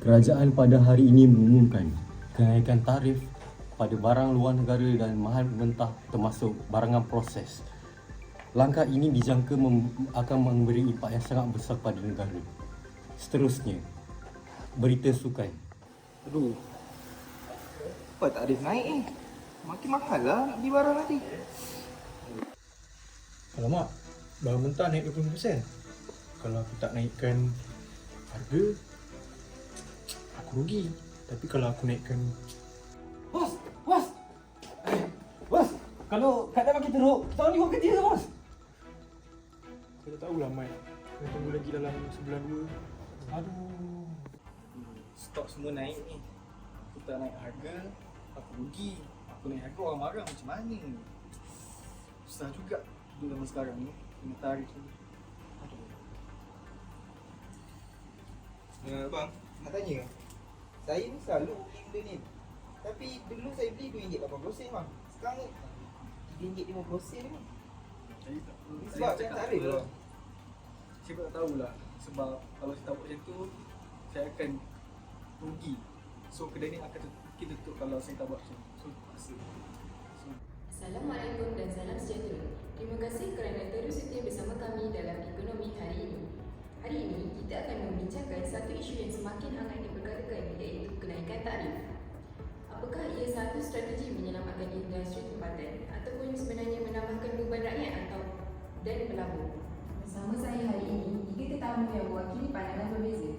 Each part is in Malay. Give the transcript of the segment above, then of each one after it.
Kerajaan pada hari ini mengumumkan kenaikan tarif pada barang luar negara dan mahal mentah termasuk barangan proses. Langkah ini dijangka mem- akan memberi impak yang sangat besar pada negara. Seterusnya, berita sukan. Aduh. Apa tarif naik ni? Makin mahal lah nak beli barang nanti. Alamak, barang mentah naik 20%. Kalau aku tak naikkan harga, aku rugi. Tapi kalau aku naikkan Bos, bos. Eh, Bos, kalau keadaan makin teruk, kita orang ni buat kerja ke bos? Aku tak tahulah Mat Kena tunggu lagi dalam sebulan dua Aduh Stok semua naik ni. Aku tak naik harga, aku rugi. Aku naik harga orang marah macam mana? Susah juga hidup zaman sekarang ni. Kena tarif ni. Aduh. Ya, bang, nak tanya. Saya ni selalu beli benda ni. Tapi dulu saya beli RM2.80 bang. Sekarang RM3.50 ni bang. Saya tak Ni sebab saya tak ada bang. Saya pun tak tahulah Sebab kalau saya tak buat macam tu Saya akan rugi So kedai ni akan tutup, kita tutup kalau saya tak buat macam tu So terpaksa so, Assalamualaikum dan salam sejahtera. Terima kasih kerana terus setia bersama kami dalam ekonomi hari ini. Hari ini, kita akan membincangkan satu isu yang semakin hangat diperkatakan iaitu kenaikan tarif. Apakah ia satu strategi menyelamatkan industri tempatan ataupun sebenarnya menambahkan beban rakyat atau dan pelabur? Bersama saya hari ini, tiga tetamu yang mewakili pandangan berbeza.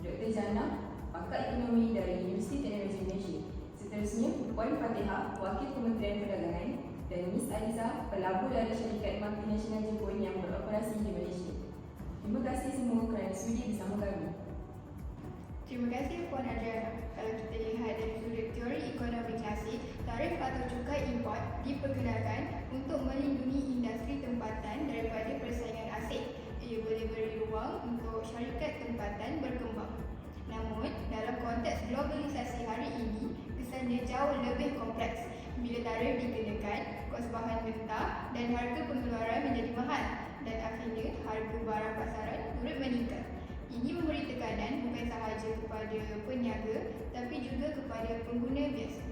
Dr. Jana, pakar ekonomi dari Universiti Teknologi Malaysia. Seterusnya, Puan Fatihah, Wakil Kementerian Perdagangan dan Miss Aliza, pelabur dari syarikat multinasional Jepun yang beroperasi di Malaysia. Terima kasih semua kerana sudi bersama kami. Terima kasih Puan Adriana. Kalau kita lihat dari sudut teori ekonomi klasik, tarif atau cukai import diperkenalkan untuk melindungi industri tempatan daripada persaingan asing. Ia boleh beri ruang untuk syarikat tempatan berkembang. Namun, dalam konteks globalisasi hari ini, kesannya jauh lebih kompleks. Bila tarif dikenakan, kos bahan mentah dan harga pengeluaran menjadi mahal dan akhirnya harga barang pasaran turut meningkat. Ini memberi sahaja kepada peniaga tapi juga kepada pengguna biasa.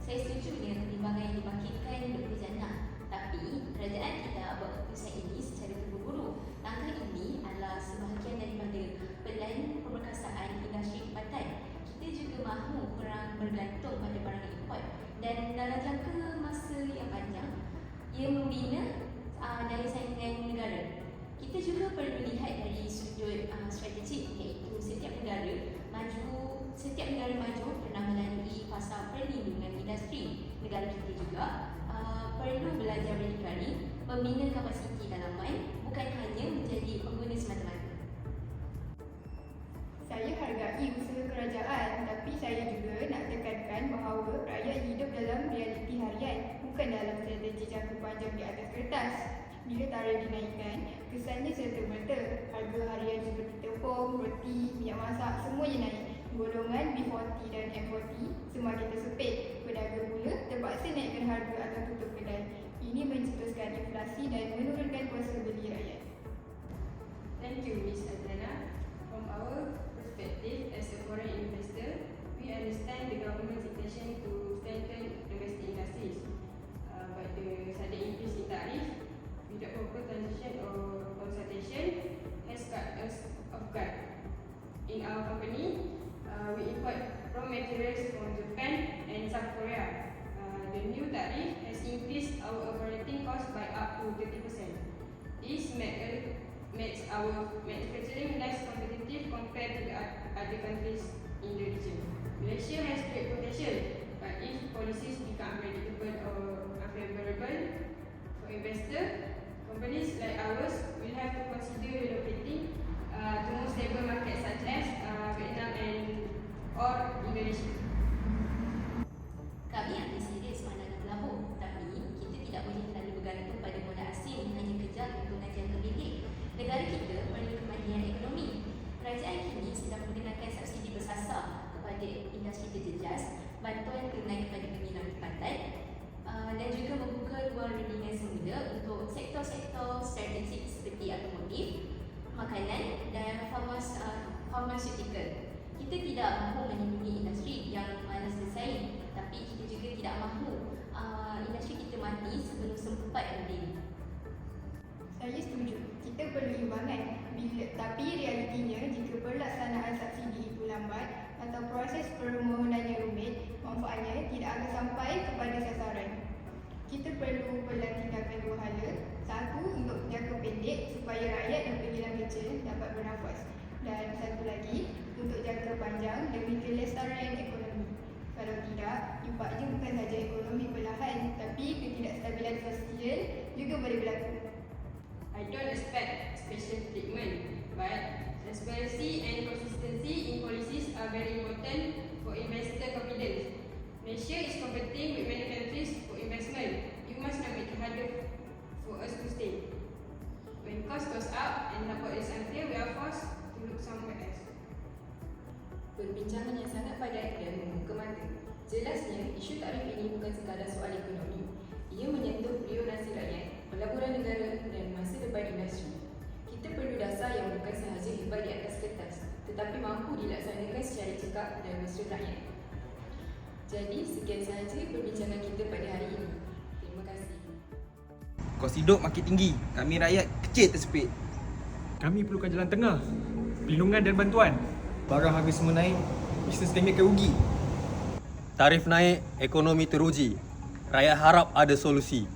Saya setuju dengan pertimbangan yang dibangkitkan Dr. Jannah. Tapi, kerajaan tidak buat keputusan ini secara terburu-buru. Langkah ini adalah sebahagian daripada pelan pemberkasaan industri tempatan. Kita juga mahu kurang bergantung pada barang import dan dalam jangka masa yang panjang, ia membina uh, daya saingan negara. Kita juga perlu lihat dari sudut uh, strategik iaitu setiap negara maju setiap negara maju pernah melalui fasa perlindungan industri. Negara kita juga uh, perlu belajar berdikari, membina kapasiti dalaman bukan hanya menjadi pengguna semata-mata. Saya hargai usaha kerajaan tapi saya juga nak tekankan bahawa rakyat hidup dalam realiti harian bukan dalam strategi jangka panjang di atas kertas. Bila tarif dinaikkan, kesannya serta-merta harga harian seperti tepung, roti, minyak masak semuanya naik. Golongan B40 dan M40 semakin tersepit. Pedagang pula terpaksa naikkan harga atau tutup kedai. Ini mencetuskan inflasi dan menurunkan kuasa beli rakyat. Thank you, Ms. Adriana. From our perspective as a foreign investor, company, uh, we import raw materials from Japan and South Korea. Uh, the new tarif has increased our operating cost by up to 30%. This make, makes our manufacturing tempatan uh, dan juga membuka ruang rundingan semula untuk sektor-sektor strategik seperti automotif, makanan dan farmas, uh, pharmaceutical. Kita tidak mahu melindungi industri yang malas bersaing tapi kita juga tidak mahu uh, industri kita mati sebelum sempat berdiri. Saya setuju. Kita perlu imbangan. Bila, tapi realitinya jika pelaksanaan subsidi itu lambat atau proses permohonannya rumit, manfaatnya tidak akan sampai kepada sasaran. Kita perlu pelan tindakan dua hala. Satu, untuk jangka pendek supaya rakyat dan penggilan kerja dapat bernafas. Dan satu lagi, untuk jangka demi kelestarian ekonomi. Kalau tidak, impaknya bukan sahaja ekonomi perlahan, tapi ketidakstabilan sosial juga boleh berlaku. I don't expect special treatment, but transparency and consistency in policies are very important for investor confidence. Malaysia is competing with many countries for investment. You must not make it harder for us to stay. When cost goes up and support is unclear, we are forced to look somewhere else. Perbincangan yang sangat padat dan membuka mata. Jelasnya, isu tarif ini bukan sekadar soal ekonomi. Ia menyentuh priorisasi rakyat, pelaburan negara dan masa depan industri. Kita perlu dasar yang bukan sahaja hebat di atas kertas, tetapi mampu dilaksanakan secara cekap dan mesra rakyat. Jadi, sekian sahaja perbincangan kita pada hari ini. Terima kasih. Kos hidup makin tinggi. Kami rakyat kecil tersepit. Kami perlukan jalan tengah, perlindungan dan bantuan. Barang harga semua naik, bisnes kami akan rugi. Tarif naik, ekonomi teruji. Rakyat harap ada solusi.